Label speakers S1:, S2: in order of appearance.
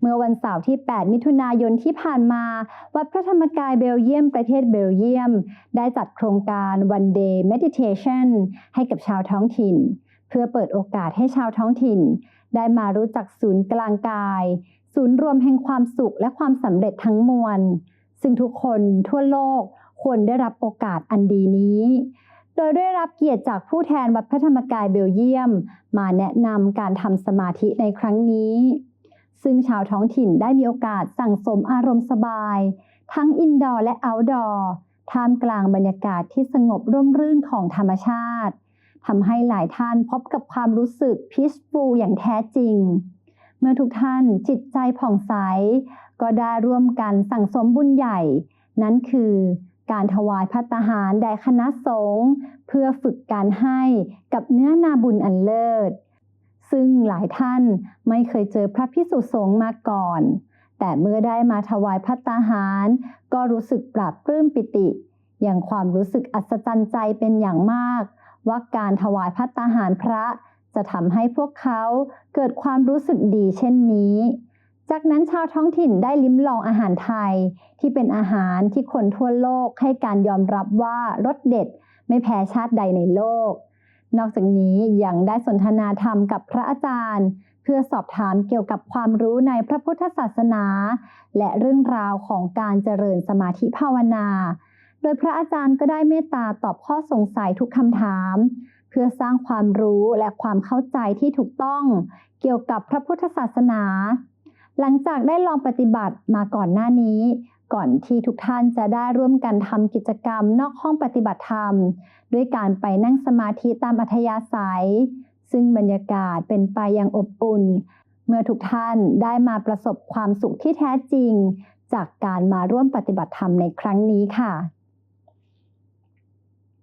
S1: เมื่อวันเสาร์ที่ 8 มิถุนายนที่ผ่านมา วัดพระธรรมกายเบลเยียมประเทศเบลเยียม ได้จัดโครงการ One Day Meditation ให้กับชาวท้องถิ่น เพื่อเปิดโอกาสให้ชาวท้องถิ่น ได้มารู้จักศูนย์กลางกาย ศูนย์รวมแห่งความสุขและความสำเร็จทั้งมวล ซึ่งทุกคนทั่วโลกควรได้รับโอกาสอันดีนี้โดยได้รับเกียรติจากผู้แทนวัดพระธรรมกายเบลเยียม มาแนะนำการทำสมาธิในครั้งนี้ ซึ่งชาวท้องถิ่นได้มีโอกาสสั่งสมอารมณ์สบาย ทั้งอินดอร์และเอาท์ดอร์ท่ามกลางบรรยากาศที่สงบร่มรื่นของธรรมชาติทำให้หลายท่านพบกับความรู้สึกพีชฟูอย่างแท้จริง เมื่อทุกท่านจิตใจผ่องใส ก็ได้ร่วมกันสั่งสมบุญใหญ่ นั่นคือการถวายพัตตาหารแด่คณะสงฆ์เพื่อฝึกการให้กับเนื้อนาบุญอันเลิศ ซึ่งหลายท่านไม่เคยเจอพระพิสุสงฆ์มาก่อน แต่เมื่อได้มาถวายพัตตาหาร ก็รู้สึกปราบปลื้มปิติ อย่างความรู้สึกอัศจรรย์ใจเป็นอย่างมาก ว่าการถวายพัตตาหารพระจะทำให้พวกเขาเกิดความรู้สึกดีเช่นนี้ จากนั้นชาวท้องถิ่นได้ลิ้มลองอาหารไทย ที่เป็นอาหารที่คนทั่วโลกให้การยอมรับว่ารสเด็ดไม่แพ้ชาติใดในโลก นอกจากนี้ยังได้สนทนาธรรมกับพระอาจารย์ เพื่อสอบถามเกี่ยวกับความรู้ในพระพุทธศาสนา และเรื่องราวของการเจริญสมาธิภาวนา โดยพระอาจารย์ก็ได้เมตตาตอบข้อสงสัยทุกคำถาม เพื่อสร้างความรู้และความเข้าใจที่ถูกต้อง เกี่ยวกับพระพุทธศาสนา หลังจากได้ลองปฏิบัติมาก่อนหน้านี้ ก่อนที่ทุกท่านจะได้ร่วมกันทำกิจกรรมนอกห้องปฏิบัติธรรม ด้วยการไปนั่งสมาธิตามอัธยาศัย ซึ่งบรรยากาศเป็นไปอย่างอบอุ่น เมื่อทุกท่านได้มาประสบความสุขที่แท้จริง จากการมาร่วมปฏิบัติธรรมในครั้งนี้ค่ะ